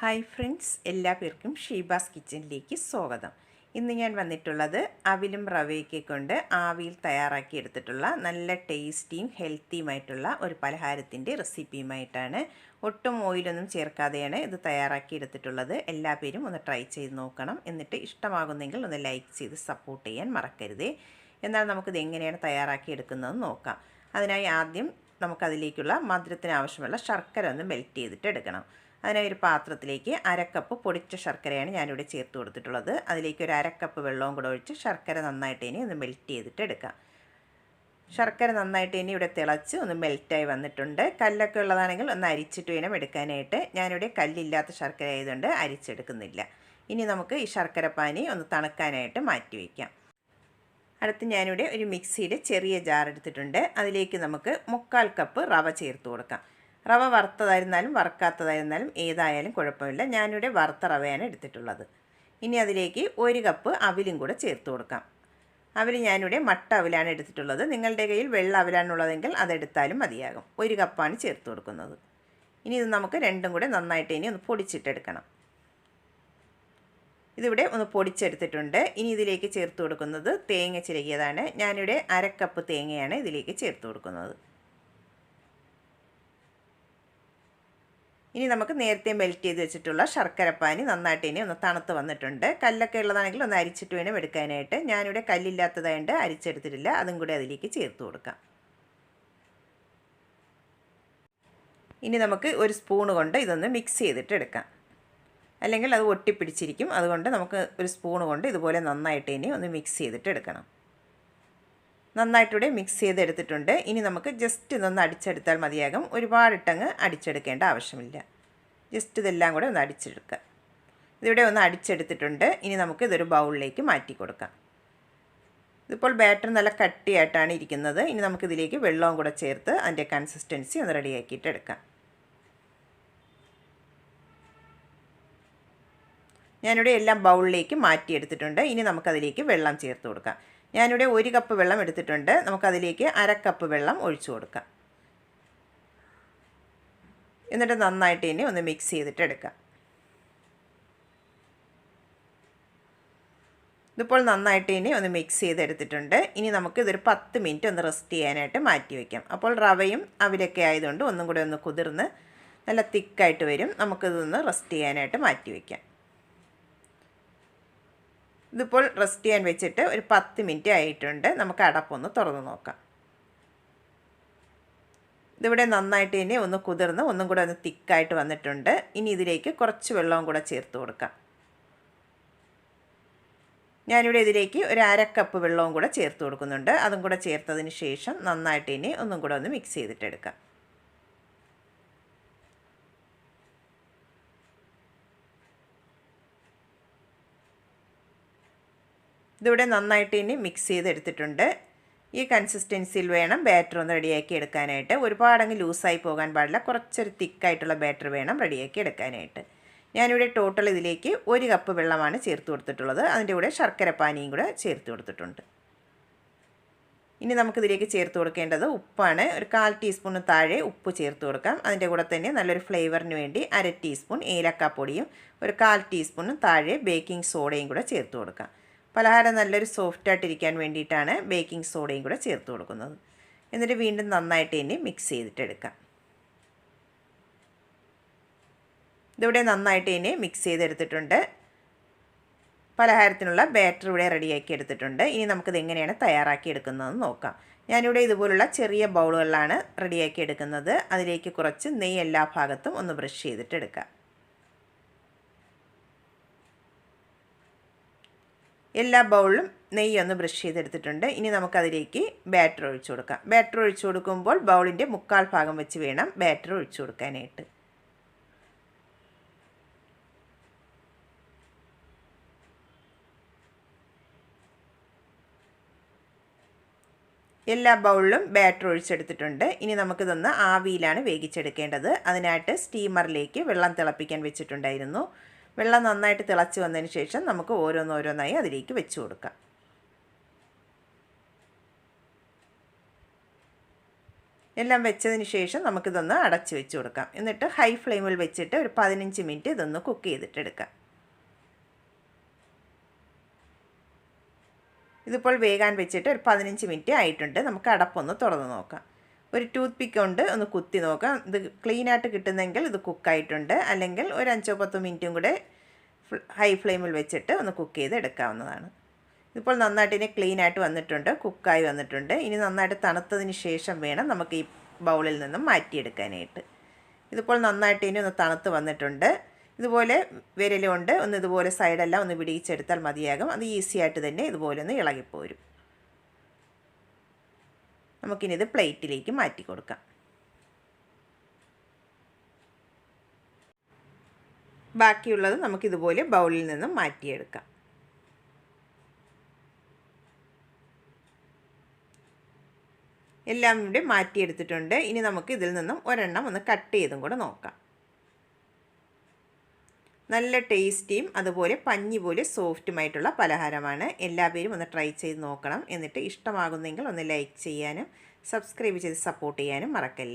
Hi friends എല്ലാ പേർക്കും ഷീബാസ് കിച്ചണിലേക്ക് സ്വാഗതം. ഇന്ന് ഞാൻ വന്നിട്ടുള്ളത് അവിലും റവയൊക്കെ കൊണ്ട് ആവിയിൽ തയ്യാറാക്കി എടുത്തിട്ടുള്ള നല്ല ടേസ്റ്റിയും ഹെൽത്തിയുമായിട്ടുള്ള ഒരു പലഹാരത്തിന്റെ റെസിപ്പിയുമായിട്ടാണ്. ഒട്ടും ഓയിലൊന്നും ചേർക്കാതെയാണ് ഇത് തയ്യാറാക്കി എടുത്തിട്ടുള്ളത്. എല്ലാ പേരും ഒന്ന് ട്രൈ ചെയ്ത് നോക്കണം. എന്നിട്ട് ഇഷ്ടമാകുന്നെങ്കിൽ ഒന്ന് ലൈക്ക് ചെയ്ത് സപ്പോർട്ട് ചെയ്യാൻ മറക്കരുതേ. എന്നാൽ നമുക്കിത് എങ്ങനെയാണ് തയ്യാറാക്കി എടുക്കുന്നതെന്ന് നോക്കാം. അതിനായി ആദ്യം നമുക്കതിലേക്കുള്ള മധുരത്തിന് ആവശ്യമുള്ള ശർക്കര ഒന്ന് മെൽറ്റ് ചെയ്തിട്ട് എടുക്കണം. അതിനായി ഒരു പാത്രത്തിലേക്ക് അരക്കപ്പ് പൊടിച്ച ശർക്കരയാണ് ഞാനിവിടെ ചേർത്ത് കൊടുത്തിട്ടുള്ളത്. അതിലേക്ക് ഒരു അരക്കപ്പ് വെള്ളവും കൂടെ ഒഴിച്ച് ശർക്കര നന്നായിട്ട് ഇനി ഒന്ന് മെൽറ്റ് ചെയ്തിട്ട് എടുക്കാം. ശർക്കര നന്നായിട്ട് ഇനി ഇവിടെ തിളച്ച് ഒന്ന് മെൽറ്റായി വന്നിട്ടുണ്ട്. കല്ലൊക്കെ ഉള്ളതാണെങ്കിൽ ഒന്ന് അരിച്ചിട്ട് വേണം എടുക്കാനായിട്ട്. ഞാനിവിടെ കല്ലില്ലാത്ത ശർക്കര ആയതുകൊണ്ട് അരിച്ചെടുക്കുന്നില്ല. ഇനി നമുക്ക് ഈ ശർക്കര പാനി ഒന്ന് തണുക്കാനായിട്ട് മാറ്റി വയ്ക്കാം അടുത്ത് ഞാനിവിടെ ഒരു മിക്സിയുടെ ചെറിയ ജാർ എടുത്തിട്ടുണ്ട്. അതിലേക്ക് നമുക്ക് മുക്കാൽ കപ്പ് റവ ചേർത്ത് കൊടുക്കാം. റവ വറുത്തതായിരുന്നാലും വറുക്കാത്തതായിരുന്നാലും ഏതായാലും കുഴപ്പമില്ല. ഞാനിവിടെ വറുത്ത റവയാണ് എടുത്തിട്ടുള്ളത്. ഇനി അതിലേക്ക് ഒരു കപ്പ് അവിലും കൂടെ ചേർത്ത് കൊടുക്കാം. അവിൽ ഞാനിവിടെ മട്ട അവിലാണ് എടുത്തിട്ടുള്ളത്. നിങ്ങളുടെ കയ്യിൽ വെള്ള അവിലാണുള്ളതെങ്കിൽ അതെടുത്താലും മതിയാകും. ഒരു കപ്പാണ് ചേർത്ത് കൊടുക്കുന്നത്. ഇനി ഇത് നമുക്ക് രണ്ടും കൂടെ നന്നായിട്ട് ഇനി ഒന്ന് പൊടിച്ചിട്ടെടുക്കണം. ഇതിവിടെ ഒന്ന് പൊടിച്ചെടുത്തിട്ടുണ്ട്. ഇനി ഇതിലേക്ക് ചേർത്ത് കൊടുക്കുന്നത് തേങ്ങ ചിരകിയതാണ്. ഞാനിവിടെ അരക്കപ്പ് തേങ്ങയാണ് ഇതിലേക്ക് ചേർത്ത് കൊടുക്കുന്നത്. ഇനി നമുക്ക് നേരത്തെ മെൽറ്റ് ചെയ്ത് വെച്ചിട്ടുള്ള ശർക്കരപ്പാനി നന്നായിട്ട് ഇനി ഒന്ന് തണുത്ത് വന്നിട്ടുണ്ട്. കല്ലൊക്കെ ഉള്ളതാണെങ്കിൽ ഒന്ന് അരിച്ചിട്ട് വേണം എടുക്കാനായിട്ട്. ഞാനിവിടെ കല്ലില്ലാത്തതായതുകൊണ്ട് അരിച്ചെടുത്തിട്ടില്ല. അതും കൂടി അതിലേക്ക് ചേർത്ത് കൊടുക്കാം. ഇനി നമുക്ക് ഒരു സ്പൂൺ കൊണ്ട് ഇതൊന്ന് മിക്സ് ചെയ്തിട്ട് എടുക്കാം. അല്ലെങ്കിൽ അത് ഒട്ടിപ്പിടിച്ചിരിക്കും. അതുകൊണ്ട് നമുക്ക് ഒരു സ്പൂൺ കൊണ്ട് ഇതുപോലെ നന്നായിട്ട് ഇനി ഒന്ന് മിക്സ് ചെയ്തിട്ട് എടുക്കണം. നന്നായിട്ടിവിടെ മിക്സ് ചെയ്തെടുത്തിട്ടുണ്ട്. ഇനി നമുക്ക് ജസ്റ്റ് ഇതൊന്ന് അടിച്ചെടുത്താൽ മതിയാകും. ഒരുപാടിട്ടങ്ങ് അടിച്ചെടുക്കേണ്ട ആവശ്യമില്ല. ജസ്റ്റ് ഇതെല്ലാം കൂടെ ഒന്ന് അടിച്ചെടുക്കുക ഇതിവിടെ ഒന്ന് അടിച്ചെടുത്തിട്ടുണ്ട്. ഇനി നമുക്ക് ഇതൊരു ബൗളിലേക്ക് മാറ്റി കൊടുക്കാം. ഇതിപ്പോൾ ബാറ്റർ നല്ല കട്ടിയായിട്ടാണ് ഇരിക്കുന്നത്. ഇനി നമുക്കിതിലേക്ക് വെള്ളവും കൂടെ ചേർത്ത് അതിന്റെ കൺസിസ്റ്റൻസി ഒന്ന് റെഡിയാക്കിയിട്ട് എടുക്കാം. ഞാനിവിടെ എല്ലാം ബൗളിലേക്ക് മാറ്റിയെടുത്തിട്ടുണ്ട്. ഇനി നമുക്കതിലേക്ക് വെള്ളം ചേർത്ത് കൊടുക്കാം. ഞാനിവിടെ ഒരു കപ്പ് വെള്ളം എടുത്തിട്ടുണ്ട്. നമുക്കതിലേക്ക് അരക്കപ്പ് കപ്പ് വെള്ളം ഒഴിച്ചു കൊടുക്കാം. എന്നിട്ട് നന്നായിട്ട് ഇനി ഒന്ന് മിക്സ് ചെയ്തിട്ട് എടുക്കാം. ഇതിപ്പോൾ നന്നായിട്ട് ഇനി ഒന്ന് മിക്സ് ചെയ്തെടുത്തിട്ടുണ്ട്. ഇനി നമുക്ക് ഇതൊരു പത്ത് മിനിറ്റ് ഒന്ന് റെസ്റ്റ് ചെയ്യാനായിട്ട് മാറ്റി വയ്ക്കാം അപ്പോൾ റവയും അവിലൊക്കെ ആയതുകൊണ്ട് ഒന്നും കൂടെ ഒന്ന് കുതിർന്ന് നല്ല തിക്കായിട്ട് വരും. നമുക്കിതൊന്ന് റെസ്റ്റ് ചെയ്യാനായിട്ട് മാറ്റി വയ്ക്കാം ഇതിപ്പോൾ റെസ്റ്റ് ചെയ്യാൻ വെച്ചിട്ട് ഒരു പത്ത് മിനിറ്റ് ആയിട്ടുണ്ട്. നമുക്ക് അടപ്പൊന്ന് തുറന്ന് നോക്കാം. ഇതിവിടെ നന്നായിട്ട് ഇനി ഒന്ന് കുതിർന്ന് ഒന്നും കൂടെ ഒന്ന് തിക്കായിട്ട് വന്നിട്ടുണ്ട്. ഇനി ഇതിലേക്ക് കുറച്ച് വെള്ളവും കൂടെ ചേർത്ത് കൊടുക്കാം. ഞാനിവിടെ ഇതിലേക്ക് ഒരു അര കപ്പ് വെള്ളവും കൂടെ ചേർത്ത് കൊടുക്കുന്നുണ്ട്. അതും കൂടെ ചേർത്തതിന് ശേഷം നന്നായിട്ട് ഇനി ഒന്നും കൂടെ ഒന്ന് മിക്സ് ചെയ്തിട്ടെടുക്കാം ഇതിവിടെ നന്നായിട്ട് ഇനി മിക്സ് ചെയ്തെടുത്തിട്ടുണ്ട്. ഈ കൺസിസ്റ്റൻസിയിൽ വേണം ബാറ്റർ ഒന്ന് റെഡിയാക്കി എടുക്കാനായിട്ട്. ഒരുപാടങ്ങ് ലൂസായി പോകാൻ പാടില്ല. കുറച്ചൊരു തിക്കായിട്ടുള്ള ബാറ്റർ വേണം റെഡിയാക്കി എടുക്കാനായിട്ട്. ഞാനിവിടെ ടോട്ടൽ ഇതിലേക്ക് ഒരു കപ്പ് വെള്ളമാണ് ചേർത്ത് കൊടുത്തിട്ടുള്ളത്. അതിന്റെ കൂടെ ശർക്കര പാനിയും കൂടെ ചേർത്ത് കൊടുത്തിട്ടുണ്ട്. ഇനി നമുക്കിതിലേക്ക് ചേർത്ത് കൊടുക്കേണ്ടത് ഉപ്പാണ്. ഒരു കാൽ ടീസ്പൂണ് താഴെ ഉപ്പ് ചേർത്ത് കൊടുക്കാം. അതിന്റെ കൂടെ തന്നെ നല്ലൊരു ഫ്ലേവറിന് വേണ്ടി അര ടീസ്പൂൺ ഏലക്കാപ്പൊടിയും ഒരു കാൽ ടീസ്പൂണും താഴെ ബേക്കിംഗ് സോഡയും കൂടെ ചേർത്ത് കൊടുക്കാം. പലഹാരം നല്ലൊരു സോഫ്റ്റായിട്ടിരിക്കാൻ വേണ്ടിയിട്ടാണ് ബേക്കിംഗ് സോഡയും കൂടെ ചേർത്ത് കൊടുക്കുന്നത്. എന്നിട്ട് വീണ്ടും നന്നായിട്ട് ഇനി മിക്സ് ചെയ്തിട്ടെടുക്കാം ഇതിവിടെ നന്നായിട്ട് ഇനി മിക്സ് ചെയ്തെടുത്തിട്ടുണ്ട്. പലഹാരത്തിനുള്ള ബാറ്റർ ഇവിടെ റെഡിയാക്കി എടുത്തിട്ടുണ്ട്. ഇനി നമുക്കിത് എങ്ങനെയാണ് തയ്യാറാക്കി എടുക്കുന്നതെന്ന് നോക്കാം. ഞാനിവിടെ ഇതുപോലുള്ള ചെറിയ ബൗളുകളിലാണ് റെഡിയാക്കി എടുക്കുന്നത്. അതിലേക്ക് കുറച്ച് നെയ്യ് എല്ലാ ഭാഗത്തും ഒന്ന് ബ്രഷ് ചെയ്തിട്ട് എല്ലാ ബൗളിലും നെയ്യ് ഒന്ന് ബ്രഷ് ചെയ്തെടുത്തിട്ടുണ്ട്. ഇനി നമുക്കതിലേക്ക് ബാറ്റർ ഒഴിച്ചു കൊടുക്കാം. ബാറ്റർ ഒഴിച്ചു കൊടുക്കുമ്പോൾ ബൗളിന്റെ മുക്കാൽ ഭാഗം വെച്ച് വേണം ബാറ്റർ ഒഴിച്ചു കൊടുക്കാനായിട്ട്. എല്ലാ ബൗളിലും ബാറ്റർ ഒഴിച്ചെടുത്തിട്ടുണ്ട്. ഇനി നമുക്കിതൊന്ന് ആവിയിലാണ് വേവിച്ചെടുക്കേണ്ടത്. അതിനായിട്ട് സ്റ്റീമറിലേക്ക് വെള്ളം തിളപ്പിക്കാൻ വെച്ചിട്ടുണ്ടായിരുന്നു. വെള്ളം നന്നായിട്ട് തിളച്ച് വന്നതിന് ശേഷം നമുക്ക് ഓരോന്നോരോന്നായി അതിലേക്ക് വെച്ച് കൊടുക്കാം. എല്ലാം വെച്ചതിന് ശേഷം നമുക്കിതൊന്ന് അടച്ച് വെച്ച് കൊടുക്കാം. എന്നിട്ട് ഹൈ ഫ്ലെയിമിൽ വെച്ചിട്ട് ഒരു പതിനഞ്ച് മിനിറ്റ് ഇതൊന്ന് കുക്ക് ചെയ്തിട്ടെടുക്കാം ഇതിപ്പോൾ വേഗാൻ വെച്ചിട്ട് ഒരു പതിനഞ്ച് മിനിറ്റ് ആയിട്ടുണ്ട്. നമുക്ക് അടപ്പൊന്ന് തുറന്ന് നോക്കാം. ഒരു ടൂത്ത് പിക്ക് കൊണ്ട് ഒന്ന് കുത്തി നോക്കാം. ഇത് ക്ലീനായിട്ട് കിട്ടുന്നെങ്കിൽ ഇത് കുക്കായിട്ടുണ്ട്. അല്ലെങ്കിൽ ഒരു അഞ്ചോ പത്തോ മിനിറ്റും കൂടെ ഹൈ ഫ്ലെയിമിൽ വെച്ചിട്ട് ഒന്ന് കുക്ക് ചെയ്ത് എടുക്കാവുന്നതാണ്. ഇപ്പോൾ നന്നായിട്ട് ഇനി ക്ലീൻ ആയിട്ട് വന്നിട്ടുണ്ട്. കുക്കായി വന്നിട്ടുണ്ട്. ഇനി നന്നായിട്ട് തണുത്തതിന് ശേഷം വേണം നമുക്ക് ഈ ബൗളിൽ നിന്നും മാറ്റിയെടുക്കാനായിട്ട്. ഇതിപ്പോൾ നന്നായിട്ട് ഇനി ഒന്ന് തണുത്ത് വന്നിട്ടുണ്ട്. ഇതുപോലെ വിരലുകൊണ്ട് ഒന്ന് ഇതുപോലെ സൈഡെല്ലാം ഒന്ന് പിടിച്ചെടുത്താൽ മതിയാകും. അത് ഈസി ആയിട്ട് തന്നെ ഇതുപോലെ ഒന്ന് ഇളകിപ്പോരും. നമുക്കിനി ഇത് പ്ലേറ്റിലേക്ക് മാറ്റി കൊടുക്കാം. ബാക്കിയുള്ളത് നമുക്കിതുപോലെ ബൗളിൽ നിന്നും മാറ്റിയെടുക്കാം. എല്ലാം ഇവിടെ മാറ്റിയെടുത്തിട്ടുണ്ട്. ഇനി നമുക്ക് ഇതിൽ നിന്നും ഒരെണ്ണം ഒന്ന് കട്ട് ചെയ്തും കൂടെ നോക്കാം. നല്ല ടേസ്റ്റിയും അതുപോലെ പഞ്ഞി പോലെ സോഫ്റ്റുമായിട്ടുള്ള പലഹാരമാണ്. എല്ലാവരും ഒന്ന് ട്രൈ ചെയ്ത് നോക്കണം. എന്നിട്ട് ഇഷ്ടമാകുന്നെങ്കിൽ ഒന്ന് ലൈക്ക് ചെയ്യാനും സബ്സ്ക്രൈബ് ചെയ്ത് സപ്പോർട്ട് ചെയ്യാനും മറക്കല്ലേ.